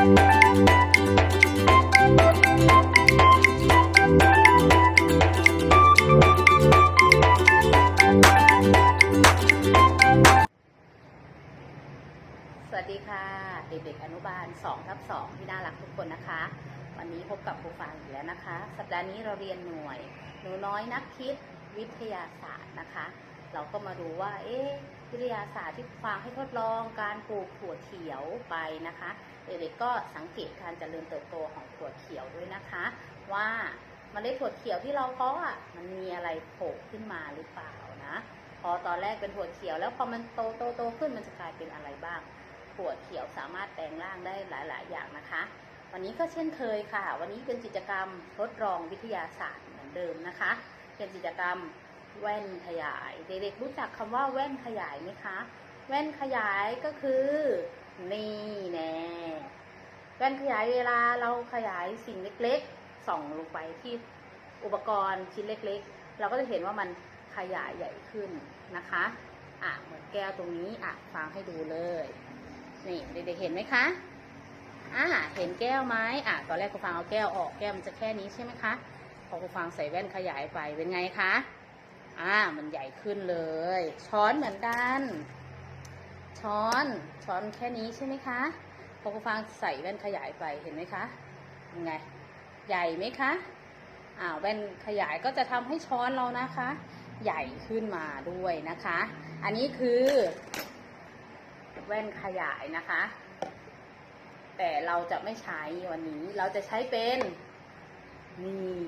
สวัสดีค่ะ เด็กๆอนุบาล2ทับ2ที่น่ารักทุกคนนะคะ วันนี้พบกับครูฟางอีกแล้วนะคะ สัปดาห์นี้เราเรียนหน่วย หนูน้อยนักคิดวิทยาศาสตร์นะคะ เราก็มาดูว่า เอ๊ะวิทยาศาสตร์ที่ฟางให้ทดลองการปลูกถั่วเขียวไปนะคะ เด็กๆก็สังเกตการเจริญเติบโตของถั่วเขียวด้วยนะคะ ว่าเมล็ดถั่วเขียวที่เราเพาะอะมันมีอะไรโผล่ขึ้นมาหรือเปล่านะ พอตอนแรกเป็นถั่วเขียว แล้วพอมันโตโตโตขึ้นมันจะกลายเป็นอะไรบ้าง ถั่วเขียวสามารถแปลงร่างได้หลาย ๆ อย่างนะคะ วันนี้ก็เช่นเคยค่ะ วันนี้เป็นกิจกรรมทดลองวิทยาศาสตร์เหมือนเดิมนะคะ เป็นกิจกรรมแว่นขยาย เด็กๆรู้จักคำว่าแว่นขยายไหมคะ แว่นขยายก็คือ นี่แน่แว่นขยายเวลาเราขยายสิ่งเล็กๆ ส่องลงไปที่อุปกรณ์ชิ้นเล็กๆ เราก็จะเห็นว่ามันขยายใหญ่ขึ้นนะคะ อะเหมือนแก้วตรงนี้อะฟังให้ดูเลย นี่เด็กๆเห็นไหมคะอ่าเห็นแก้วไหมอะตอนแรกครูฟังเอาแก้วออกแก้วมันจะแค่นี้ใช่ไหมคะพอครูฟังใส่แว่นขยายไปเป็นไงคะอ่ามันใหญ่ขึ้นเลย ช้อนเหมือนกัน ช้อน ช้อนแค่นี้ใช่ไหมคะพอครูฟังใส่แว่นขยายไปเห็นไหมคะยังไง ใหญ่ไหมคะอ่าแว่นขยายก็จะทำให้ช้อนเรานะคะ ใหญ่ขึ้นมาด้วยนะคะ อันนี้คือ แว่นขยายนะคะ แต่เราจะไม่ใช้วันนี้เราจะใช้เป็นนี่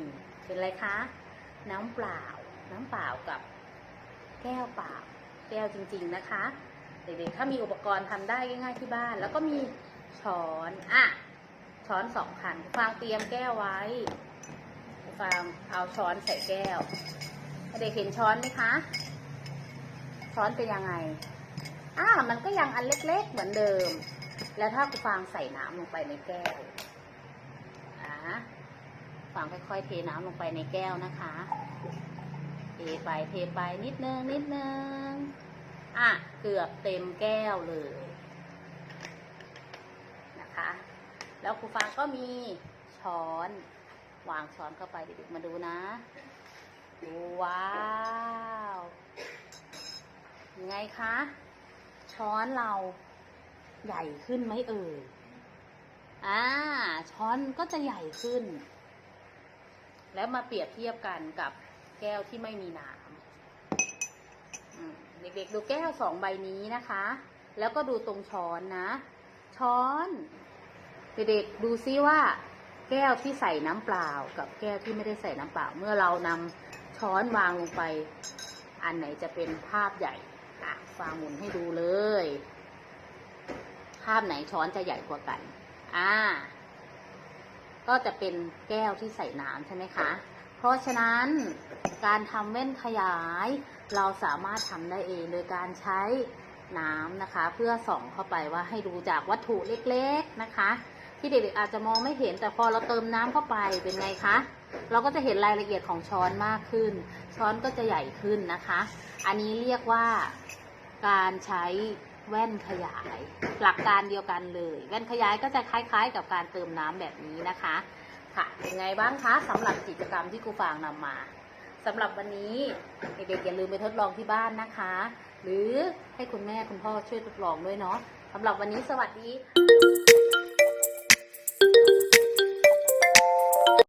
เป็นอะไรคะ น้ำเปล่า น้ำเปล่ากับแก้วเปล่า แก้วจริง ๆนะคะ เด็กๆถ้ามีอุปกรณ์ทำได้ง่ายๆที่บ้าน แล้วก็มีช้อนอะช้อนสองคันฟางเตรียมแก้วไว้ฟางเอาช้อนใส่แก้วเด็กเห็นช้อนไหมคะ ช้อนเป็นยังไงอ่ามันก็ยังอันเล็กๆเหมือนเดิม แล้วถ้าฟางใส่น้ำลงไปในแก้วอ่าฟางค่อยๆเทน้ำลงไปในแก้วนะคะ เทไปเทไปนิดนึงนิดนึงอะ เกือบเต็มแก้วเลยนะคะ แล้วครูฟางก็มีช้อนวางช้อนเข้าไปเด็กๆมาดูนะ ว้าวยังไงคะ ช้อนเราใหญ่ขึ้นไหมเอ่ยอ่า ช้อนก็จะใหญ่ขึ้น แล้วมาเปรียบเทียบกันกับแก้วที่ไม่มีน้ำอืม เด็กๆดูแก้วสองใบนี้นะคะ แล้วก็ดูตรงช้อนนะ ช้อนเด็กๆดูซิว่า แก้วที่ใส่น้ำเปล่า กับแก้วที่ไม่ได้ใส่น้ำเปล่า เมื่อเรานำช้อนวางลงไป อันไหนจะเป็นภาพใหญ่อะฟางหมุนให้ดูเลย ภาพไหนช้อนจะใหญ่กว่ากัน อ่า ก็จะเป็นแก้วที่ใส่น้ำใช่ไหมคะ เพราะฉะนั้นการทำแว่นขยาย เราสามารถทำได้เองโดยการใช้น้ำนะคะ เพื่อส่องเข้าไปว่าให้ดูจากวัตถุเล็กๆนะคะ ที่เด็กๆอาจจะมองไม่เห็นแต่พอเราเติมน้ำเข้าไปเป็นไงคะเราก็จะเห็นรายละเอียดของช้อนมากขึ้น ช้อนก็จะใหญ่ขึ้นนะคะ อันนี้เรียกว่าการใช้แว่นขยาย หลักการเดียวกันเลย แว่นขยายก็จะคล้าย ๆ กับการเติมน้ำแบบนี้นะคะ ค่ะยังไงบ้างคะสำหรับกิจกรรมที่ครูฟางนำมาสำหรับวันนี้เด็กๆอย่าลืมไปทดลองที่บ้านนะคะ หรือให้คุณแม่คุณพ่อช่วยทดลองด้วยเนาะสำหรับวันนี้สวัสดี